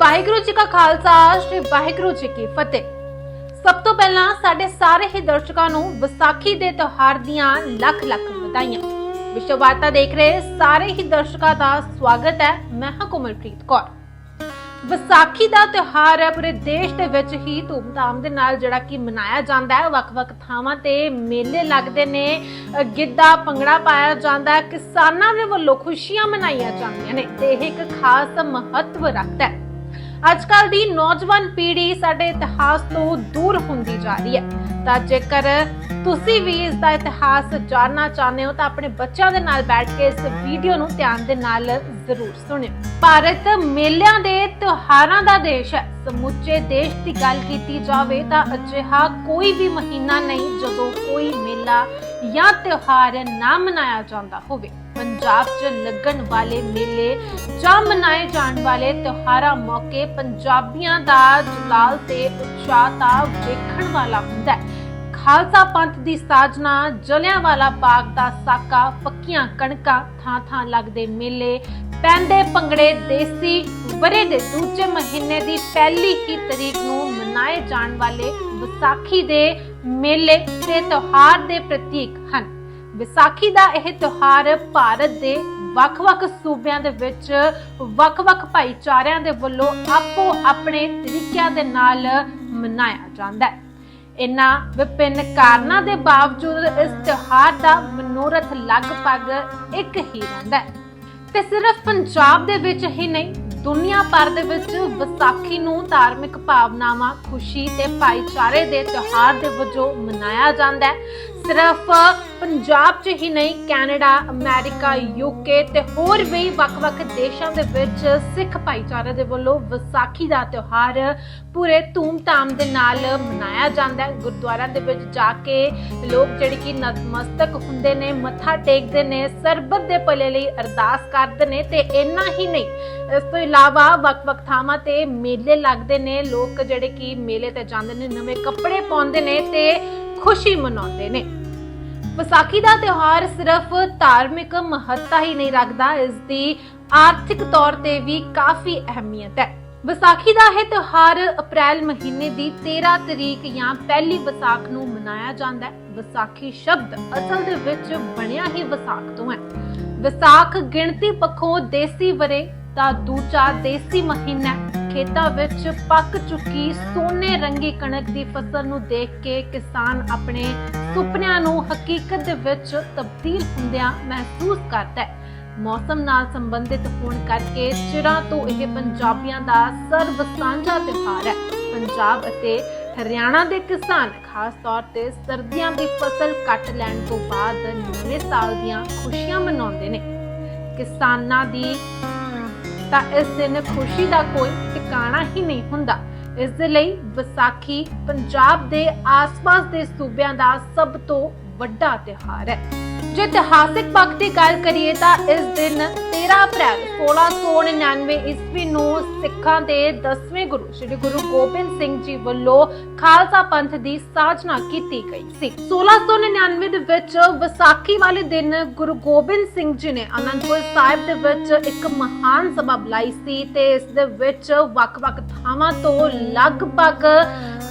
ਵਾਹਿਗੁਰੂ ਜੀ ਕਾ ਖਾਲਸਾ, ਸ੍ਰੀ ਵਾਹਿਗੁਰੂ ਜੀ ਕੀ ਫਤਿਹ। ਸਭ ਤੋਂ ਪਹਿਲਾਂ ਸਾਡੇ ਸਾਰੇ ਹੀ ਦਰਸ਼ਕਾਂ ਨੂੰ ਵਿਸਾਖੀ ਦੇ ਤਿਉਹਾਰ ਦੀਆਂ ਲੱਖ ਲੱਖ ਵਧਾਈਆਂ। ਵਿਸ਼ਵ ਵਾਰਤਾ ਦੇਖ ਰਹੇ ਸਾਰੇ ਹੀ ਦਰਸ਼ਕਾਂ ਦਾ ਸਵਾਗਤ ਹੈ ਮੈਂ ਹਾਂ ਕੋਮਲਪ੍ਰੀਤ ਕੌਰ। ਵਿਸਾਖੀ ਦਾ ਤਿਉਹਾਰ ਹੈ ਪੂਰੇ ਦੇਸ਼ ਦੇ ਵਿੱਚ ਹੀ ਧੂਮਧਾਮ ਦੇ ਨਾਲ ਜਿਹੜਾ ਕਿ ਮਨਾਇਆ ਜਾਂਦਾ ਹੈ। ਵੱਖ-ਵੱਖ ਥਾਵਾਂ ਤੇ ਮੇਲੇ ਲੱਗਦੇ ਨੇ ਗਿੱਧਾ, ਭੰਗੜਾ ਪਾਇਆ ਜਾਂਦਾ ਹੈ। ਕਿਸਾਨਾਂ ਦੇ ਵੱਲੋਂ ਖੁਸ਼ੀਆਂ ਮਨਾਈਆਂ ਜਾਂਦੀਆਂ ਨੇ ਤੇ ਇਹ ਇੱਕ ਖਾਸ ਮਹੱਤਵ ਰੱਖਦਾ ਹੈ। ਅੱਜ ਕੱਲ ਦੀ ਨੌਜਵਾਨ ਪੀੜ੍ਹੀ ਸਾਡੇ ਇਤਿਹਾਸ ਤੋਂ ਦੂਰ ਹੁੰਦੀ ਜਾ ਰਹੀ ਹੈ। ਤਾਂ ਜੇਕਰ ਤੁਸੀਂ ਵੀ ਇਸ ਦਾ ਇਤਿਹਾਸ ਜਾਣਨਾ ਚਾਹੁੰਦੇ ਹੋ, ਤਾਂ ਆਪਣੇ ਬੱਚਿਆਂ ਦੇ ਨਾਲ ਬੈਠ ਕੇ ਇਸ ਵੀਡੀਓ ਨੂੰ ਧਿਆਨ ਦੇ ਨਾਲ ਜ਼ਰੂਰ ਸੁਣਿਓ। ਭਾਰਤ ਮੇਲਿਆਂ ਦੇ ਤਿਉਹਾਰਾਂ ਦਾ ਦੇਸ਼ ਹੈ। ਸਮੁੱਚੇ ਦੇਸ਼ ਦੀ ਗੱਲ ਕੀਤੀ ਜਾਵੇ ਤਾਂ ਅਜਿਹਾ ਕੋਈ ਵੀ ਮਹੀਨਾ ਨਹੀਂ ਜਦੋਂ ਕੋਈ ਮੇਲਾ ਜਾਂ ਤਿਉਹਾਰ ਨਾ ਮਨਾਇਆ ਜਾਂਦਾ ਹੋਵੇ। ਪੰਜਾਬ 'ਚ ਲੱਗਣ ਵਾਲੇ ਮੇਲੇ ਜਾਂ ਮਨਾਏ ਜਾਣ ਵਾਲੇ ਤਿਉਹਾਰਾਂ ਮੌਕੇ ਪੰਜਾਬੀਆਂ ਦਾ ਜਲਾਲ ਤੇ ਉਤਸ਼ਾਹ ਤਾਂ ਵੇਖਣ ਵਾਲਾ ਹੁੰਦਾ ਹੈ। ਖਾਲਸਾ ਪੰਥ ਦੀ ਸਾਜਨਾ ਜਲਿਆਂਵਾਲਾ ਬਾਗ ਦਾ ਸਾਕਾ, ਪੱਕੀਆਂ ਕਣਕਾਂ ਥਾਂ ਥਾਂ ਲੱਗਦੇ ਮੇਲੇ, ਪੈਂਦੇ ਪੰਗੜੇ ਦੇਸੀ ਵਰੇ ਦੇ ਦੂਜੇ ਮਹੀਨੇ ਦੀ ਪਹਿਲੀ ਹੀ ਤਰੀਕ ਨੂੰ ਮਨਾਏ ਜਾਣ ਵਾਲੇ ਵਿਸਾਖੀ ਦੇ ਮੇਲੇ ਤੇ ਤਿਉਹਾਰ ਦੇ ਪ੍ਰਤੀਕ ਹਨ। ਵਿਸਾਖੀ ਦਾ ਇਹ ਤਿਉਹਾਰ ਭਾਰਤ ਦੇ ਵੱਖ-ਵੱਖ ਸੂਬਿਆਂ ਦੇ ਵਿੱਚ, ਵੱਖ-ਵੱਖ ਭਾਈਚਾਰਿਆਂ ਦੇ ਵੱਲੋਂ ਆਪੋ ਆਪਣੇ ਤਰੀਕਿਆਂ ਦੇ ਨਾਲ ਮਨਾਇਆ ਜਾਂਦਾ ਹੈ। ਇਨ੍ਹਾਂ ਵਿਭਿੰਨ ਕਾਰਨਾਂ ਦੇ ਬਾਵਜੂਦ ਇਸ ਤਿਉਹਾਰ ਦਾ ਮਨੋਰਥ ਲਗਭਗ ਇੱਕ ਹੀ ਰਹਿੰਦਾ ਹੈ। ਤੇ ਸਿਰਫ ਪੰਜਾਬ ਦੇ ਵਿੱਚ ਹੀ ਨਹੀਂ, ਦੁਨੀਆ ਭਰ ਦੇ ਵਿੱਚ ਵਿਸਾਖੀ ਨੂੰ ਧਾਰਮਿਕ ਭਾਵਨਾਵਾਂ, ਖੁਸ਼ੀ ਤੇ ਭਾਈਚਾਰੇ ਦੇ ਤਿਉਹਾਰ ਦੇ ਵਜੋਂ ਮਨਾਇਆ ਜਾਂਦਾ ਹੈ। ਸਿਰਫ ਪੰਜਾਬ 'ਚ ਹੀ ਨਹੀਂ, ਕੈਨੇਡਾ, ਅਮਰੀਕਾ ਯੂਕੇ ਤੇ ਹੋਰ ਵੀ ਵੱਖ-ਵੱਖ ਦੇਸ਼ਾਂ ਦੇ ਵਿੱਚ ਸਿੱਖ ਭਾਈਚਾਰੇ ਦੇ ਵੱਲੋਂ ਵਿਸਾਖੀ ਦਾ ਤਿਉਹਾਰ ਪੂਰੇ ਧੂਮ-ਧਾਮ ਦੇ ਨਾਲ ਮਨਾਇਆ ਜਾਂਦਾ ਹੈ। ਗੁਰਦੁਆਰਿਆਂ ਦੇ ਵਿੱਚ ਜਾ ਕੇ ਲੋਕ ਜਿਹੜੇ ਕਿ ਨਤਮਸਤਕ ਹੁੰਦੇ ਨੇ, ਮੱਥਾ ਟੇਕਦੇ ਨੇ, ਸਰਬਤ ਦੇ ਭਲੇ ਲਈ ਅਰਦਾਸ ਕਰਦੇ ਨੇ ਤੇ ਇੰਨਾ ਹੀ ਨਹੀਂ, ਇਸ ਤੋਂ ਇਲਾਵਾ ਵੱਖ-ਵੱਖ ਥਾਵਾਂ ਤੇ ਮੇਲੇ ਲੱਗਦੇ ਨੇ। ਲੋਕ ਜਿਹੜੇ ਕਿ ਮੇਲੇ ਤੇ ਜਾਂਦੇ ਨੇ, ਨਵੇਂ ਕੱਪੜੇ ਪਾਉਂਦੇ ਨੇ ਤੇ ਖੁਸ਼ੀ ਮਨਾਉਂਦੇ ਨੇ। ਵਿਸਾਖੀ ਦਾ ਤਿਉਹਾਰ ਸਿਰਫ ਧਾਰਮਿਕ ਮਹੱਤਤਾ ਹੀ ਨਹੀਂ ਰੱਖਦਾ, ਇਸ ਦੀ ਆਰਥਿਕ ਤੌਰ ਤੇ ਵੀ ਕਾਫੀ ਅਹਿਮੀਅਤ ਹੈ। ਵਿਸਾਖੀ ਦਾ ਇਹ ਤਿਉਹਾਰ ਅਪ੍ਰੈਲ ਮਹੀਨੇ ਦੀ 13 ਤਰੀਕ ਜਾਂ ਪਹਿਲੀ ਵਿਸਾਖ ਨੂੰ ਮਨਾਇਆ ਜਾਂਦਾ ਹੈ। ਵਿਸਾਖੀ ਸ਼ਬਦ ਅਸਲ ਦੇ ਵਿੱਚ ਬਣਿਆ ਹੀ ਵਿਸਾਖ ਤੋਂ ਹੈ। ਵਿਸਾਖ ਗਿਣਤੀ ਪੱਖੋਂ ਦੇਸੀ ਵਰੇ ਦਾ ਦੂਜਾ ਦੇਸੀ ਮਹੀਨਾ ਖੇਤਾਂ ਵਿੱਚ ਪੱਕ ਚੁੱਕੀ ਸੋਨੇ ਰੰਗੀ ਕਣਕ ਦੀ ਫਸਲ ਨੂੰ ਦੇਖ ਕੇ ਕਿਸਾਨ ਆਪਣੇ ਸੁਪਨਿਆਂ ਨੂੰ ਹਕੀਕਤ ਦੇ ਵਿੱਚ ਤਬਦੀਲ ਹੁੰਦਿਆਂ ਮਹਿਸੂਸ ਕਰਦਾ ਹੈ। ਮੌਸਮ ਨਾਲ ਸੰਬੰਧਿਤ ਹੋਣ ਕਰਕੇ ਚਿਰਾਂ ਤੋਂ ਇਹ ਪੰਜਾਬੀਆਂ ਦਾ ਸਰਬ ਸਾਂਝਾ ਤਿਉਹਾਰ ਹੈ। ਪੰਜਾਬ ਅਤੇ ਹਰਿਆਣਾ ਦੇ ਕਿਸਾਨ ਖਾਸ ਤੌਰ ਤੇ ਸਰਦੀਆਂ ਦੀ ਫਸਲ ਕੱਟ ਲੈਣ ਤੋਂ ਬਾਅਦ ਨਵੇਂ ਸਾਲ ਦੀਆਂ ਖੁਸ਼ੀਆਂ ਮਨਾਉਂਦੇ ਨੇ। ਕਿਸਾਨਾਂ ਦੀ ਤਾਂ ਇਸ ਦਿਨ ਖੁਸ਼ੀ ਦਾ ਕੋਈ ਟਿਕਾਣਾ ਹੀ ਨਹੀਂ ਹੁੰਦਾ। ਇਸ ਦੇ ਲਈ ਵਿਸਾਖੀ ਪੰਜਾਬ ਦੇ ਆਸ-ਪਾਸ ਦੇ ਸੂਬਿਆਂ ਦਾ ਸਭ ਤੋਂ ਵੱਡਾ ਤਿਉਹਾਰ ਹੈ। ਜੇ ਇਤਿਹਾਸਿਕ ਪੱਖ ਦੀ ਗੱਲ ਕਰੀਏ ਤਾਂ ਇਸ ਦਿਨ 13 ਅਪ੍ਰੈਲ 1699 ਈਸਵੀ ਨੂੰ ਸਿੱਖਾਂ ਦੇ 10ਵੇਂ ਗੁਰੂ, ਸ੍ਰੀ ਗੁਰੂ ਗੋਬਿੰਦ ਸਿੰਘ ਜੀ ਵੱਲੋਂ ਖਾਲਸਾ ਪੰਥ ਦੀ ਸਾਜਨਾ ਕੀਤੀ ਗਈ ਸੀ। 1699 ਦੇ ਵਿੱਚ ਵਿਸਾਖੀ ਵਾਲੇ ਦਿਨ ਗੁਰੂ ਗੋਬਿੰਦ ਸਿੰਘ ਜੀ ਨੇ ਅਨੰਦਪੁਰ ਸਾਹਿਬ ਦੇ ਵਿੱਚ ਇੱਕ ਮਹਾਨ ਸਭਾ ਬੁਲਾਈ ਸੀ ਤੇ ਇਸ ਦੇ ਵਿੱਚ ਵੱਖ-ਵੱਖ ਥਾਵਾਂ ਤੋਂ ਲਗਭਗ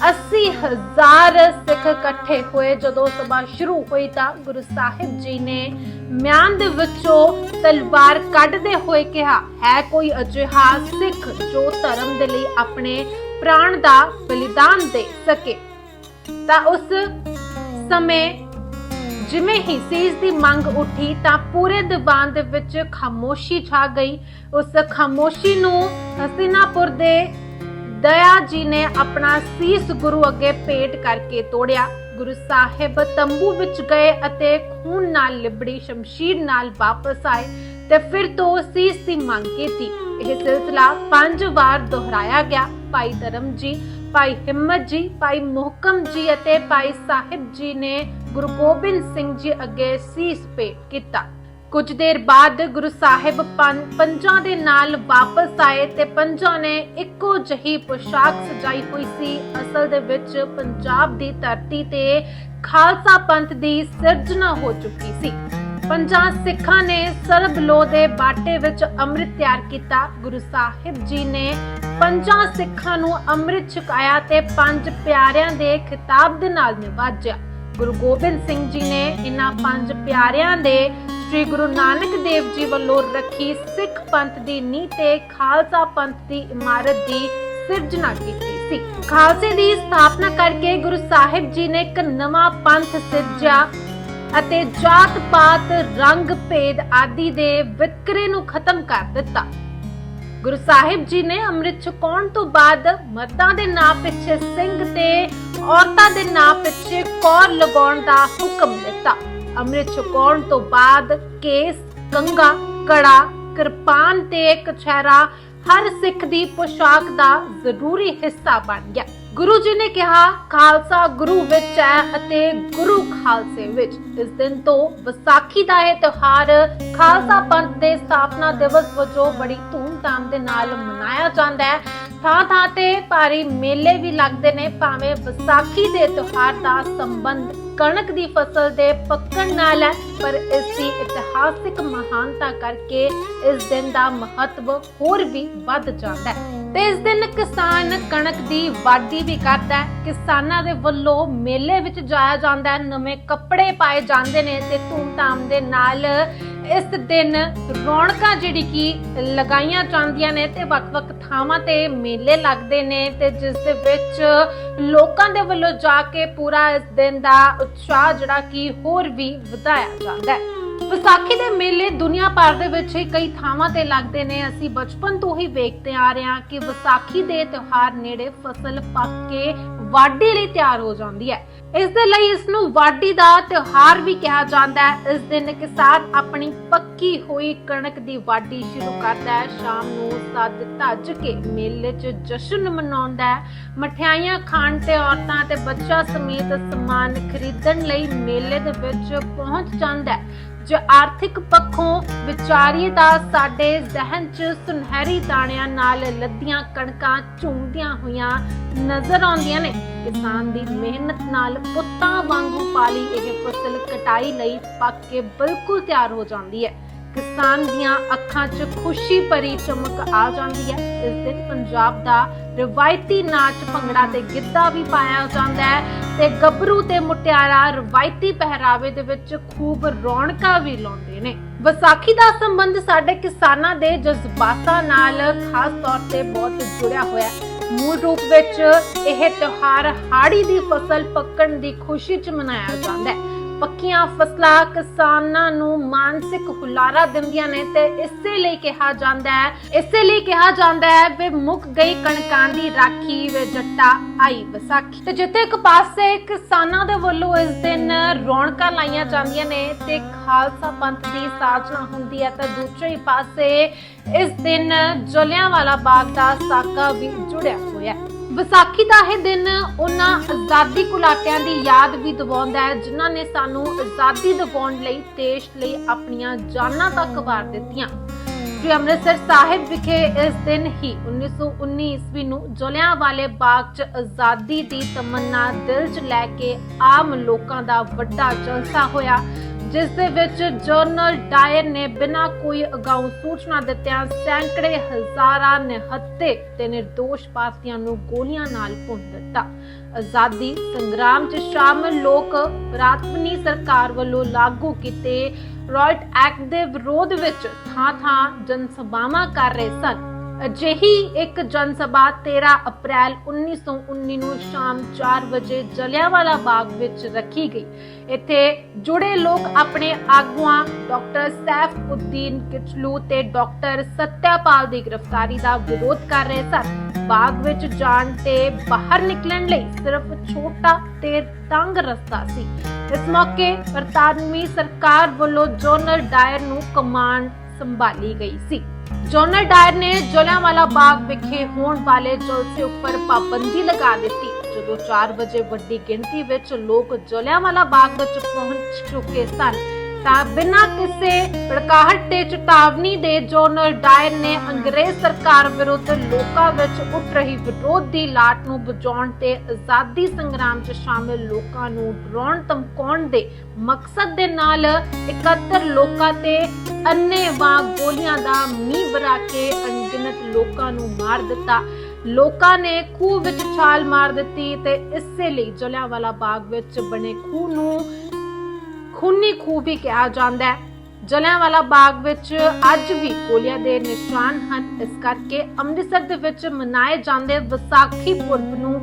80000 ਸਿੱਖ ਇਕੱਠੇ ਹੋਏ ਜਦੋਂ ਸਭਾ ਸ਼ੁਰੂ ਹੋਈ ਤਾਂ ਗੁਰੂ ਸਾਹਿਬ ਜੀ ਨੇ ਮਿਆਨ ਦੇ ਵਿੱਚੋਂ ਤਲਵਾਰ ਕੱਢਦੇ ਹੋਏ ਕਿਹਾ, ਹੈ ਕੋਈ ਅਜਿਹਾ ਸਿੱਖ ਜੋ ਧਰਮ ਦੇ ਲਈ ਆਪਣੇ ਪ੍ਰਾਣ ਦਾ ਬਲੀਦਾਨ ਦੇ ਸਕੇ? ਤਾਂ ਉਸ ਸਮੇਂ ਜਿਵੇਂ ਹੀ ਸੀਸ ਦੀ ਮੰਗ ਉੱਠੀ ਤਾਂ ਪੂਰੇ ਦੀਵਾਨ ਦੇ ਵਿੱਚ ਖਾਮੋਸ਼ੀ ਛਾ ਗਈ। ਉਸ ਖਾਮੋਸ਼ੀ ਨੂੰ ਹਸਤਿਨਾਪੁਰ ਦੇ ਦਇਆ ਜੀ ਨੇ ਆਪਣਾ ਸੀਸ ਗੁਰੂ ਅੱਗੇ ਭੇਟ ਕਰਕੇ ਤੋੜਿਆ। ਗੁਰੂ ਸਾਹਿਬ ਤੰਬੂ ਵਿੱਚ ਗਏ ਅਤੇ ਖੂਨ ਨਾਲ ਲਿਬੜੀ ਸ਼ਮਸ਼ੀਰ ਨਾਲ ਵਾਪਸ ਆਏ ਤੇ ਫਿਰ ਤੋਂ ਸੀਸ ਦੀ ਮੰਗ ਕੀਤੀ। ਇਹ ਸਿਲਸਿਲਾ ਪੰਜ ਵਾਰ ਦੁਹਰਾਇਆ ਗਿਆ। ਭਾਈ ਧਰਮ ਜੀ, ਭਾਈ ਹਿੰਮਤ ਜੀ, ਭਾਈ ਮੁਹਕਮ ਜੀ ਅਤੇ ਭਾਈ ਸਾਹਿਬ ਜੀ ਨੇ ਗੁਰੂ ਗੋਬਿੰਦ ਸਿੰਘ ਜੀ ਅੱਗੇ ਸੀਸ ਭੇਟ ਕੀਤਾ। ਕੁਝ ਦੇਰ ਬਾਅਦ ਗੁਰੂ ਸਾਹਿਬ ਪੰਜਾਂ ਦੇ ਨਾਲ ਵਾਪਸ ਆਏ ਤੇ ਪੰਜਾਂ ਨੇ ਇੱਕੋ ਜਿਹੀ ਪੋਸ਼ਾਕ ਸਜਾਈ ਹੋਈ ਸੀ। ਅਸਲ ਦੇ ਵਿੱਚ ਪੰਜਾਬ ਦੀ ਧਰਤੀ ਤੇ ਖਾਲਸਾ ਪੰਥ ਦੀ ਸਿਰਜਣਾ ਹੋ ਚੁੱਕੀ ਸੀ। ਪੰਜਾਂ ਸਿੱਖਾਂ ਨੇ ਸਰਬ ਲੋ ਦੇ ਬਾਟੇ ਵਿੱਚ ਅੰਮ੍ਰਿਤ ਤਿਆਰ ਕੀਤਾ। ਗੁਰੂ ਸਾਹਿਬ ਜੀ ਨੇ ਪੰਜਾਂ ਸਿੱਖਾਂ ਨੂੰ ਅੰਮ੍ਰਿਤ ਛਕਾਇਆ ਤੇ ਪੰਜ ਪਿਆਰਿਆਂ ਦੇ ਖਿਤਾਬ ਦੇ ਨਾਲ ਨਿਵਾਜਿਆ। ਗੁਰੂ ਗੋਬਿੰਦ ਸਿੰਘ ਜੀ ਨੇ ਇਹਨਾਂ ਪੰਜ ਪਿਆਰਿਆਂ ਦੇ ਸ੍ਰੀ ਗੁਰੂ ਨਾਨਕ ਦੇਵ ਜੀ ਵੱਲੋਂ ਰੱਖੀ ਸਿੱਖ ਪੰਥ ਦੀ ਨੀਂਹ ਤੇ ਖਾਲਸਾ ਪੰਥ ਦੀ ਇਮਾਰਤ ਦੀ ਸਿਰਜਣਾ ਕੀਤੀ ਸੀ। ਖਾਲਸੇ ਦੀ ਸਥਾਪਨਾ ਕਰਕੇ ਗੁਰੂ ਸਾਹਿਬ ਜੀ ਨੇ ਇੱਕ ਨਵਾਂ ਪੰਥ ਸਿਰਜਿਆ ਅਤੇ ਜਾਤ ਪਾਤ, ਰੰਗ ਭੇਦ ਆਦਿ ਦੇ ਵਿਤਕਰੇ ਨੂੰ ਖਤਮ ਕਰ ਦਿੱਤਾ। ਗੁਰੂ ਸਾਹਿਬ ਜੀ ਨੇ ਅੰਮ੍ਰਿਤ ਛਕਾਉਣ ਤੋਂ ਬਾਅਦ ਮਰਦਾਂ ਦੇ ਨਾਂ ਪਿੱਛੇ ਸਿੰਘ ਤੇ ਔਰਤਾਂ ਦੇ ਨਾਂ ਪਿੱਛੇ ਕੌਰ ਲਗਾਉਣ ਦਾ ਹੁਕਮ ਦਿੱਤਾ। ਅੰਮ੍ਰਿਤ ਛਕਾਉਣ ਤੋਂ ਬਾਅਦ ਕੇਸ ਕੰਗਾ ਕੜਾ, ਕਿਰਪਾਨ ਤੇ ਕਛਹਿਰਾ ਹਰ ਸਿੱਖ ਦੀ ਪੋਸ਼ਾਕ ਦਾ ਜ਼ਰੂਰੀ ਹਿੱਸਾ ਬਣ ਗਿਆ। ਗੁਰੂ ਜੀ ਨੇ ਕਿਹਾ, ਖਾਲਸਾ ਗੁਰੂ ਵਿੱਚ ਹੈ ਅਤੇ ਗੁਰੂ ਖਾਲਸੇ ਵਿੱਚ। ਇਸ ਦਿਨ ਤੋਂ ਵਿਸਾਖੀ ਦਾ ਇਹ ਤਿਉਹਾਰ ਖਾਲਸਾ ਪੰਥ ਦੇ ਸਥਾਪਨਾ ਦਿਵਸ ਵਜੋਂ ਬੜੀ ਧੂਮਧਾਮ ਦੇ ਨਾਲ ਮਨਾਇਆ ਜਾਂਦਾ ਹੈ। ਥਾਂ ਥਾਂ ਤੇ ਭਾਰੀ ਮੇਲੇ ਵੀ ਲੱਗਦੇ ਨੇ, ਭਾਵੇਂ ਵਿਸਾਖੀ ਦੇ ਤਿਉਹਾਰ ਦਾ ਸੰਬੰਧ ਕਣਕ ਦੀ ਫਸਲ ਦੇ ਪੱਕਣ ਨਾਲ ਹੈ, ਪਰ ਇਸ ਦੀ ਇਤਿਹਾਸਿਕ ਮਹਾਨਤਾ ਕਰਕੇ ਇਸ ਦਿਨ ਦਾ ਮਹੱਤਵ ਹੋਰ ਵੀ ਵੱਧ ਜਾਂਦਾ ਹੈ। ਤੇ ਇਸ ਦਿਨ ਕਿਸਾਨ ਕਣਕ ਦੀ ਵਾਢੀ ਵੀ ਕਰਦਾ ਹੈ। ਕਿਸਾਨਾਂ ਦੇ ਵੱਲੋਂ ਮੇਲੇ ਵਿੱਚ ਜਾਇਆ ਜਾਂਦਾ ਹੈ। ਨਵੇਂ ਕੱਪੜੇ ਪਾਏ ਜਾਂਦੇ ਨੇ ਤੇ ਧੂਮਧਾਮ ਦੇ ਨਾਲ ਇਸ ਦਿਨ ਰੌਣਕਾਂ ਜਿਹੜੀ ਕਿ ਲਗਾਈਆਂ ਜਾਂਦੀਆਂ ਨੇ ਤੇ ਵੱਖ-ਵੱਖ ਥਾਵਾਂ ਤੇ ਮੇਲੇ ਲੱਗਦੇ ਨੇ ਤੇ ਜਿਸ ਦੇ ਵਿੱਚ ਲੋਕਾਂ ਦੇ ਵੱਲੋਂ ਜਾ ਕੇ ਪੂਰਾ ਇਸ ਦਿਨ ਦਾ ਉਤਸ਼ਾਹ ਜਿਹੜਾ ਕਿ ਹੋਰ ਵੀ ਵਧਾਇਆ ਜਾਂਦਾ ਹੈ। ਵਿਸਾਖੀ ਦੇ ਮੇਲੇ ਦੁਨੀਆ ਭਰ ਦੇ ਵਿੱਚ ਹੀ ਕਈ ਥਾਵਾਂ ਤੇ ਲੱਗਦੇ ਨੇ। ਅਸੀਂ ਬਚਪਨ ਤੋਂ ਹੀ ਵੇਖਦੇ ਆ ਰਹੇ ਹਾਂ ਕਿ ਵਿਸਾਖੀ ਦੇ ਤਿਉਹਾਰ ਨੇੜੇ ਫਸਲ ਪੱਕ ਕੇ ਵਾਢੀ ਲਈ ਤਿਆਰ ਹੋ ਜਾਂਦੀ ਹੈ। ਇਸ ਦੇ ਲਈ ਇਸ ਨੂੰ ਵਾਢੀ ਦਾ ਤਿਉਹਾਰ ਵੀ ਕਿਹਾ ਜਾਂਦਾ ਹੈ। ਇਸ ਦਿਨ ਕਿਸਾਨ ਆਪਣੀ ਪੱਕੀ ਹੋਈ ਕਣਕ ਦੀ ਵਾਢੀ ਸ਼ੁਰੂ ਕਰਦਾ ਹੈ। ਸ਼ਾਮ ਨੂੰ ਸੱਜ ਧੱਜ ਕੇ ਮੇਲੇ 'ਚ ਜਸ਼ਨ ਮਨਾਉਂਦਾ ਹੈ। ਮਠਿਆਈਆਂ ਖਾਣ ਤੇ ਔਰਤਾਂ ਤੇ ਬੱਚਾ ਸਮੇਤ ਸਮਾਨ ਖਰੀਦਣ ਲਈ ਮੇਲੇ ਦੇ ਵਿੱਚ ਪਹੁੰਚ ਜਾਂਦਾ ਹੈ। ਜੋ ਆਰਥਿਕ ਪੱਖੋਂ ਵਿਚਾਰੀਏ ਤਾਂ ਸਾਡੇ ਜ਼ਿਹਨ 'ਚ ਸੁਨਹਿਰੀ ਦਾਣਿਆਂ ਨਾਲ ਲੱਦੀਆਂ ਕਣਕਾਂ ਝੂਮਦੀਆਂ ਹੋਈਆਂ ਨਜ਼ਰ ਆਉਂਦੀਆਂ ਨੇ। ਕਿਸਾਨ ਦੀ ਮਿਹਨਤ ਨਾਲ ਪੁੱਤਾਂ ਵਾਂਗੂ ਪਾਲੀ ਇਹ ਫਸਲ ਕਟਾਈ ਲਈ ਪੱਕ ਕੇ ਬਿਲਕੁਲ ਤਿਆਰ ਹੋ ਜਾਂਦੀ ਹੈ। ਕਿਸਾਨ ਦੀਆਂ ਅੱਖਾਂ 'ਚ ਖੁਸ਼ੀ ਭਰੀ ਚਮਕ ਆ ਜਾਂਦੀ ਹੈ। ਇਸ ਦਿਨ ਪੰਜਾਬ ਦਾ ਰਵਾਇਤੀ ਨਾਚ ਭੰਗੜਾ ਤੇ ਗਿੱਧਾ ਵੀ ਪਾਇਆ ਜਾਂਦਾ ਹੈ ਤੇ ਗੱਭਰੂ ਤੇ ਮੁਟਿਆਰਾ ਰਵਾਇਤੀ ਪਹਿਰਾਵੇ ਦੇ ਵਿੱਚ ਖੂਬ ਰੌਣਕਾਂ ਵੀ ਲਾਉਂਦੇ ਨੇ। ਵਿਸਾਖੀ ਦਾ ਸੰਬੰਧ ਸਾਡੇ ਕਿਸਾਨਾਂ ਦੇ ਜਜ਼ਬਾਤਾਂ ਨਾਲ ਖਾਸ ਤੌਰ ਤੇ ਬਹੁਤ ਜੁੜਿਆ ਹੋਇਆ ਹੈ। ਮੂਲ ਰੂਪ ਵਿੱਚ ਇਹ ਤਿਉਹਾਰ ਹਾੜੀ ਦੀ ਫਸਲ ਪੱਕਣ ਦੀ ਖੁਸ਼ੀ 'ਚ ਮਨਾਇਆ ਜਾਂਦਾ ਹੈ। ਪੱਕੀਆਂ ਫਸਲਾਂ ਕਿਸਾਨਾਂ ਨੂੰ ਮਾਨਸਿਕ ਹੁਲਾਰਾ ਦਿੰਦੀਆਂ ਨੇ ਤੇ ਇਸੇ ਲਈ ਕਿਹਾ ਜਾਂਦਾ ਹੈ, ਇਸੇ ਲਈ ਕਿਹਾ ਜਾਂਦਾ ਹੈ ਵੀ ਮੁੱਕ ਗਈ ਕਣਕਾਂ ਦੀ ਰਾਖੀ ਵੇ ਜੱਟਾ ਆਈ ਵਿਸਾਖੀ। ਤੇ ਜਿੱਥੇ ਇੱਕ ਪਾਸੇ ਕਿਸਾਨਾਂ ਦੇ ਵੱਲੋਂ ਇਸ ਦਿਨ ਰੌਣਕਾਂ ਲਾਈਆਂ ਜਾਂਦੀਆਂ ਨੇ ਤੇ ਖਾਲਸਾ ਪੰਥ ਦੀ ਸਾਜਨਾ ਹੁੰਦੀ ਹੈ, ਤਾਂ ਦੂਸਰੇ ਪਾਸੇ ਇਸ ਦਿਨ ਜਲਿਆਂਵਾਲਾ ਬਾਗ ਦਾ ਸਾਕਾ ਵੀ ਜੁੜਿਆ ਹੋਇਆ ਹੈ। ਵਿਸਾਖੀ ਦਾ ਇਹ ਦਿਨ ਉਹਨਾਂ ਆਜ਼ਾਦੀ ਘੁਲਾਟਿਆਂ ਦੀ ਯਾਦ ਵੀ ਦਿਵਾਉਂਦਾ ਹੈ, ਜਿਨ੍ਹਾਂ ਨੇ ਸਾਨੂੰ ਆਜ਼ਾਦੀ ਦਿਵਾਉਣ ਲਈ, ਦੇਸ਼ ਲਈ ਆਪਣੀਆਂ ਜਾਨਾਂ ਤੱਕ ਵਾਰ ਦਿੱਤੀਆਂ। ਸ੍ਰੀ ਅੰਮ੍ਰਿਤਸਰ ਸਾਹਿਬ ਵਿਖੇ ਇਸ ਦਿਨ ਹੀ 1919 ਈਸਵੀ ਨੂੰ ਜਲਿਆਂਵਾਲੇ ਬਾਗ 'ਚ ਆਜ਼ਾਦੀ ਦੀ ਤਮੰਨਾ ਦਿਲ 'ਚ ਲੈ ਕੇ ਆਮ ਲੋਕਾਂ ਦਾ ਵੱਡਾ ਜਲਸਾ ਹੋਇਆ। ਜਿਸ ਦੇ ਵਿੱਚ ਜਨਰਲ ਡਾਇਰ ਨੇ ਬਿਨਾਂ ਕੋਈ ਅਗਾਊਂ ਸੂਚਨਾ ਦਿੱਤਿਆਂ ਸੈਂਕੜੇ ਹਜ਼ਾਰਾਂ ਨਿਹੱਤੇ ਤੇ ਨਿਰਦੋਸ਼ ਪਾਸੀਆਂ ਨੂੰ ਗੋਲੀਆਂ ਨਾਲ ਭੁੰਨ ਦਿੱਤਾ। ਆਜ਼ਾਦੀ ਸੰਗਰਾਮ 'ਚ ਸ਼ਾਮਲ ਲੋਕ ਪ੍ਰਾਤਮਨੀ ਸਰਕਾਰ ਵੱਲੋਂ ਲਾਗੂ ਕੀਤੇ ਰਾਇਟ ਐਕਟ ਦੇ ਵਿਰੋਧ ਵਿੱਚ ਥਾਂ-ਥਾਂ ਜਨ ਸਭਾਵਾਂ ਕਰ ਰਹੇ ਸਨ। ਅਜਿਹੀ ਇੱਕ ਜਨ ਸਭਾ 13 ਅਪ੍ਰੈਲ 1919 ਨੂੰ ਸ਼ਾਮ 4 ਵਜੇ ਜਲਿਆਂਵਾਲਾ ਬਾਗ ਵਿੱਚ ਰੱਖੀ ਗਈ। ਇੱਥੇ ਜੁੜੇ ਲੋਕ ਆਪਣੇ ਆਗੂਆਂ, ਡਾਕਟਰ ਸੈਫ ਉਦੀਨ ਕਿਚਲੂ ਤੇ ਡਾਕਟਰ ਸਤਿਆਪਾਲ ਦੀ ਗ੍ਰਿਫਤਾਰੀ ਦਾ ਵਿਰੋਧ ਕਰ ਰਹੇ ਸਨ। ਬਾਗ ਵਿੱਚ ਜਾਣ ਤੇ ਬਾਹਰ ਨਿਕਲਣ ਲਈ ਸਿਰਫ ਛੋਟਾ ਤੇ ਤੰਗ ਰਸਤਾ ਸੀ। ਇਸ ਮੌਕੇ ਬਰਤਾਨਵੀ ਸਰਕਾਰ ਵੱਲੋਂ ਜਨਰਲ ਡਾਇਰ ਨੂੰ ਕਮਾਂਡ ਸੰਭਾਲੀ ਗਈ ਸੀ। ਜਨਰਲ ਡਾਇਰ ਨੇ ਜਲਿਆਂਵਾਲਾ ਬਾਗ ਵਿਖੇ ਹੋਣ ਵਾਲੇ ਜਲਸੇ ਉੱਪਰ ਪਾਬੰਦੀ ਲਗਾ ਦਿੱਤੀ। ਜਦੋਂ 4 ਵਜੇ ਵੱਡੀ ਗਿਣਤੀ ਵਿੱਚ ਲੋਕ ਜਲਿਆਂਵਾਲਾ ਬਾਗ ਵਿੱਚ ਪਹੁੰਚ ਚੁੱਕੇ ਸਨ, ਤਾਂ ਬਿਨਾਂ ਕਿਸੇ ਭੜਕਾਹਟ ਤੇ ਚੇਤਾਵਨੀ ਦੇ ਜਨਰਲ ਡਾਇਰ ਨੇ ਅੰਗਰੇਜ਼ ਸਰਕਾਰ ਵਿਰੁੱਧ ਲੋਕਾਂ ਵਿੱਚ ਉੱਠ ਰਹੀ ਵਿਰੋਧ ਦੀ ਲਾਟ ਨੂੰ ਬੁਝਾਉਣ ਤੇ ਆਜ਼ਾਦੀ ਸੰਗਰਾਮ 'ਚ ਸ਼ਾਮਿਲ ਲੋਕਾਂ ਨੂੰ ਡਰਾਉਣ ਧਮਕਾਉਣ ਦੇ ਮਕਸਦ ਦੇ ਨਾਲ ਇਕੱਤਰ ਲੋਕਾਂ ਤੇ ਅੰਨ੍ਹੇਵਾਹ ਗੋਲੀਆਂ ਦਾ ਮੀਂਹ ਵਰਾ ਕੇ ਅਣਗਿਣਤ ਲੋਕਾਂ ਨੂੰ ਮਾਰ ਦਿੱਤਾ। ਲੋਕਾਂ ਨੇ ਖੂਹ ਵਿੱਚ ਛਾਲ ਮਾਰ ਦਿੱਤੀ ਤੇ ਇਸੇ ਲਈ ਜਲਿਆਂਵਾਲਾ ਬਾਗ ਵਿੱਚ ਬਣੇ ਖੂਹ ਨੂੰ ਖੂਨੀ ਖੂਹ ਵੀ ਕਿਹਾ ਜਾਂਦਾ ਹੈ। ਜਲਿਆਂਵਾਲਾ ਬਾਗ ਵਿੱਚ ਅੱਜ ਵੀ ਗੋਲੀਆਂ ਦੇ ਨਿਸ਼ਾਨ ਹਨ। ਇਸ ਕਰਕੇ ਅੰਮ੍ਰਿਤਸਰ ਦੇ ਵਿੱਚ ਮਨਾਏ ਜਾਂਦੇ ਵਿਸਾਖੀ ਪੁਰਬ ਨੂੰ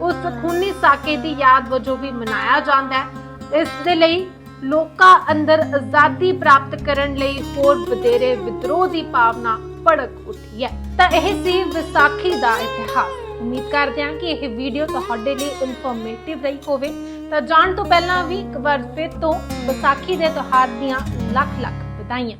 ਉਸ ਖੂਨੀ ਸਾਕੇ ਦੀ ਯਾਦ ਵਜੋਂ ਵੀ ਮਨਾਇਆ ਜਾਂਦਾ ਹੈ। ਇਸ ਦੇ ਲਈ ਲੋਕਾਂ ਅੰਦਰ ਆਜ਼ਾਦੀ ਪ੍ਰਾਪਤ ਕਰਨ ਲਈ ਹੋਰ ਵਧੇਰੇ ਵਿਦਰੋਹ ਦੀ ਭਾਵਨਾ ਭੜਕ ਉੱਠੀ ਹੈ। ਤਾਂ ਇਹ ਸੀ ਵਿਸਾਖੀ ਦਾ ਇਤਿਹਾਸ। ਉਮੀਦ ਕਰਦੇ ਹਾਂ ਕਿ ਇਹ ਵੀਡੀਓ ਤੁਹਾਡੇ ਲਈ ਇਨਫੋਰਮੇਟਿਵ ਰਹੀ ਹੋਵੇ। ਤਾਂ ਜਾਣ ਤੋਂ ਪਹਿਲਾਂ ਵੀ ਇੱਕ ਵਾਰ ਫਿਰ ਤੋਂ ਵਿਸਾਖੀ ਦੇ ਤਿਉਹਾਰ ਦੀਆਂ ਲੱਖ ਲੱਖ ਵਧਾਈਆਂ।